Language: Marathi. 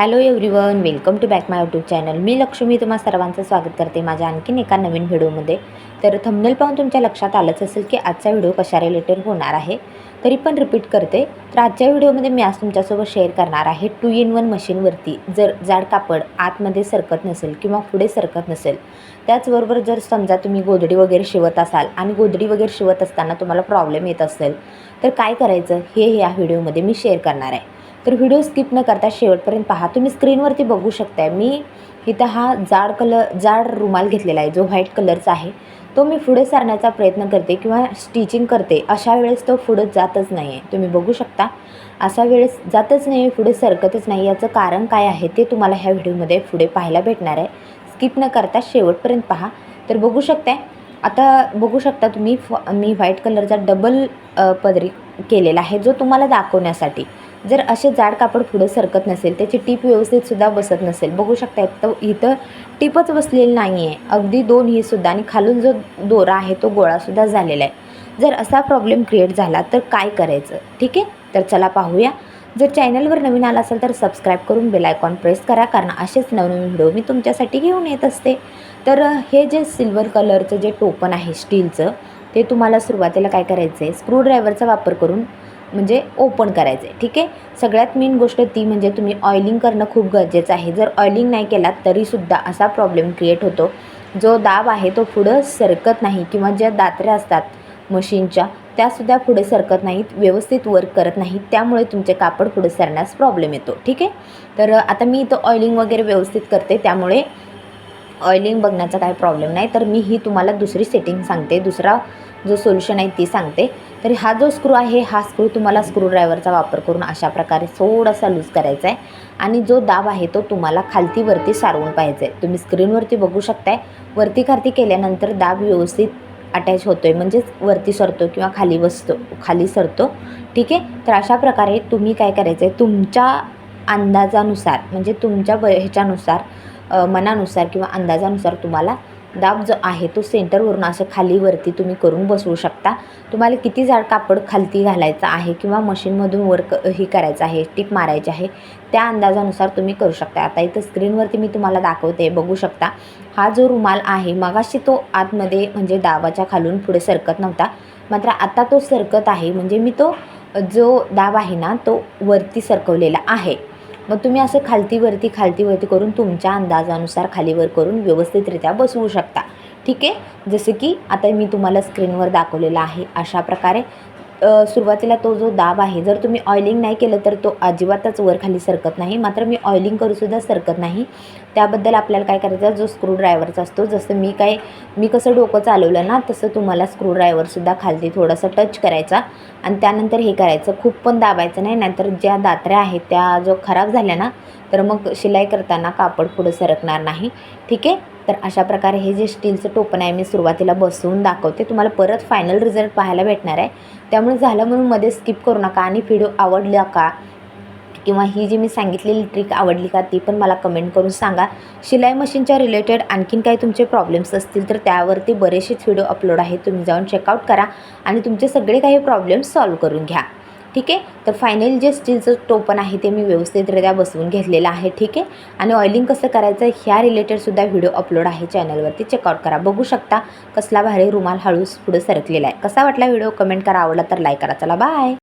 Hello everyone welcome to back my YouTube channel. मी लक्ष्मी तुम्हा सर्वांचं स्वागत करते माझ्या आणखीन एका नवीन व्हिडिओमध्ये. तर थंबनेल पाहून तुमच्या लक्षात आलंच असेल की आजचा व्हिडिओ कशा रिलेटेड होणार आहे तरी पण रिपीट करते. तर आजच्या व्हिडिओमध्ये मी आज तुमच्यासोबत शेअर करणार आहे टू इन वन मशीनवरती जर जाड कापड आतमध्ये सरकत नसेल किंवा पुढे सरकत नसेल त्याचबरोबर जर समजा तुम्ही गोधडी वगैरे शिवत असाल आणि गोधडी वगैरे शिवत असताना तुम्हाला प्रॉब्लेम येत असेल तर काय करायचं हे ह्या व्हिडिओमध्ये मी शेअर करणार आहे. तर व्हिडिओ स्किप न करता शेवटपर्यंत पहा. तुम्ही स्क्रीनवरती बघू शकताय मी इथं हा जाड कलर जाड रुमाल घेतलेला आहे जो व्हाईट कलरचा आहे. तो मी पुढे सारण्याचा प्रयत्न करते किंवा स्टिचिंग करते अशा वेळेस तो पुढे जातच नाही आहे तुम्ही बघू शकता. अशा वेळेस जातच नाही पुढे सरकतच नाही. याचं कारण काय आहे ते तुम्हाला ह्या व्हिडिओमध्ये पुढे पाहायला भेटणार आहे. स्किप न करता शेवटपर्यंत पहा. तर बघू शकताय. आता बघू शकता तुम्ही मी व्हाईट कलरचा डबल पदरी केलेला आहे जो तुम्हाला दाखवण्यासाठी. जर असे जाड कापड पुढं सरकत नसेल त्याची टीप व्यवस्थितसुद्धा बसत नसेल. बघू शकता तर इथं टीपच बसलेली नाही आहे अगदी दोन ही सुद्धा आणि खालून जो दोरा आहे तो गोळासुद्धा झालेला आहे. जर असा प्रॉब्लेम क्रिएट झाला तर काय करायचं? ठीक आहे? तर चला पाहूया. जर चॅनलवर नवीन आला असेल तर सबस्क्राईब करून बेल आयकॉन प्रेस करा कारण असेच नवनवीन व्हिडिओ मी तुमच्यासाठी घेऊन येत असते. तर हे जे सिल्वर कलरचं जे टोपण आहे स्टीलचं ते तुम्हाला सुरुवातीला काय करायचं आहे स्क्रूड्रायव्हरचा वापर करून म्हणजे ओपन करायचं आहे ठीक आहे? सगळ्यात मेन गोष्ट ती म्हणजे तुम्ही ऑइलिंग करणं खूप गरजेचं आहे. जर ऑइलिंग नाही केलात तरीसुद्धा असा प्रॉब्लेम क्रिएट होतो. जो दाब आहे तो पुढं सरकत नाही किंवा ज्या दात्र्या असतात मशीनच्या त्यासुद्धा पुढे सरकत नाहीत व्यवस्थित वर्क करत नाहीत. त्यामुळे तुमचे कापड पुढे सरण्यास प्रॉब्लेम येतो ठीक आहे? तर आता मी इथं ऑइलिंग वगैरे व्यवस्थित करते. त्यामुळे ऑइलिंग बघण्याचा काही प्रॉब्लेम नाही. तर मी ही तुम्हाला दुसरी सेटिंग सांगते. दुसरा जो सोल्युशन आहे ती सांगते. तर हा जो स्क्रू आहे हा स्क्रू तुम्हाला स्क्रूड्रायव्हरचा वापर करून अशा प्रकारे थोडासा लूज करायचा आहे. आणि जो दाब आहे तो तुम्हाला खालती वरती सारवून पाहिजे आहे. तुम्ही स्क्रीनवरती बघू शकताय. वरती खालती केल्यानंतर दाब व्यवस्थित अटॅच होतो आहे म्हणजेच वरती सरतो किंवा खाली बसतो खाली सरतो. ठीक आहे? तर अशा प्रकारे तुम्ही काय करायचं आहे तुमच्या अंदाजानुसार म्हणजे तुमच्या ब ह्याच्यानुसार मनानुसार किंवा अंदाजानुसार तुम्हाला दाब जो आहे तो सेंटरवरून असं खालीवरती तुम्ही करून बसवू शकता. तुम्हाला किती जाड कापड खालती घालायचं आहे किंवा मशीनमधून वर्क ही करायचं आहे टिप मारायची आहे त्या अंदाजानुसार तुम्ही करू शकता. आता इथं स्क्रीनवरती मी तुम्हाला दाखवते बघू शकता. हा जो रुमाल आहे मगाशी तो आतमध्ये म्हणजे दाबाच्या खालून पुढे सरकत नव्हता. मात्र आता तो सरकत आहे म्हणजे मी तो जो दाब आहे ना तो वरती सरकवलेला आहे. मग तुम्ही असं खालतीवरती खालतीवरती करून तुमच्या अंदाजानुसार खालीवर करून व्यवस्थितरित्या बसवू शकता. ठीक आहे? जसं की आता मी तुम्हाला स्क्रीनवर दाखवलेलं आहे. अशा प्रकारे सुरुवातीला तो जो दाब आहे जर तुम्ही ऑइलिंग नाही केलं तर तो अजिबातच वर खाली सरकत नाही. मात्र मी ऑइलिंग करूसुद्धा सरकत नाही. त्याबद्दल आपल्याला काय करायचं जो स्क्रूड्रायव्हरचा असतो जसं मी काय मी कसं डोकं चालवलं ना तसं तुम्हाला स्क्रूड्रायव्हरसुद्धा खालती थोडासा टच करायचा. आणि त्यानंतर हे करायचं. खूप पण दाबायचं नाही नाहीतर ज्या दात्र्या आहेत त्या जो खराब झाल्या ना तर मग शिलाई करताना कापड पुढं सरकणार नाही. ठीक आहे? तर अशा प्रकारे हे जे स्टीलचं टोपण आहे मी सुरुवातीला बसवून दाखवते. तुम्हाला परत फायनल रिझल्ट पाहायला भेटणार आहे. त्यामुळे झालं म्हणून मध्ये स्किप करू नका आणि व्हिडिओ आवडला का? किंवा ही जी मी सांगितलेली ट्रिक आवडली का ती पण मला कमेंट करून सांगा. शिलाई मशीनच्या रिलेटेड आणखीन काही तुमचे प्रॉब्लेम्स असतील तर त्यावरती बरेचसेच व्हिडिओ अपलोड आहेत. तुम्ही जाऊन चेकआउट करा आणि तुमचे सगळे काही प्रॉब्लेम्स सॉल्व करून घ्या. ठीक आहे? तर फायनल जे स्टीलचं टोपण आहे ते मी व्यवस्थितरित्या बसवून घेतलेलं आहे ठीक आहे? आणि ऑइलिंग कसं करायचं ह्या रिलेटेडसुद्धा व्हिडिओ अपलोड आहे चॅनलवरती चेकआउट करा. बघू शकता कसला भारी रुमाल हळूस पुढे सरकलेला आहे. कसा वाटला व्हिडिओ कमेंट करा. आवडला तर लाईक करा. चला बाय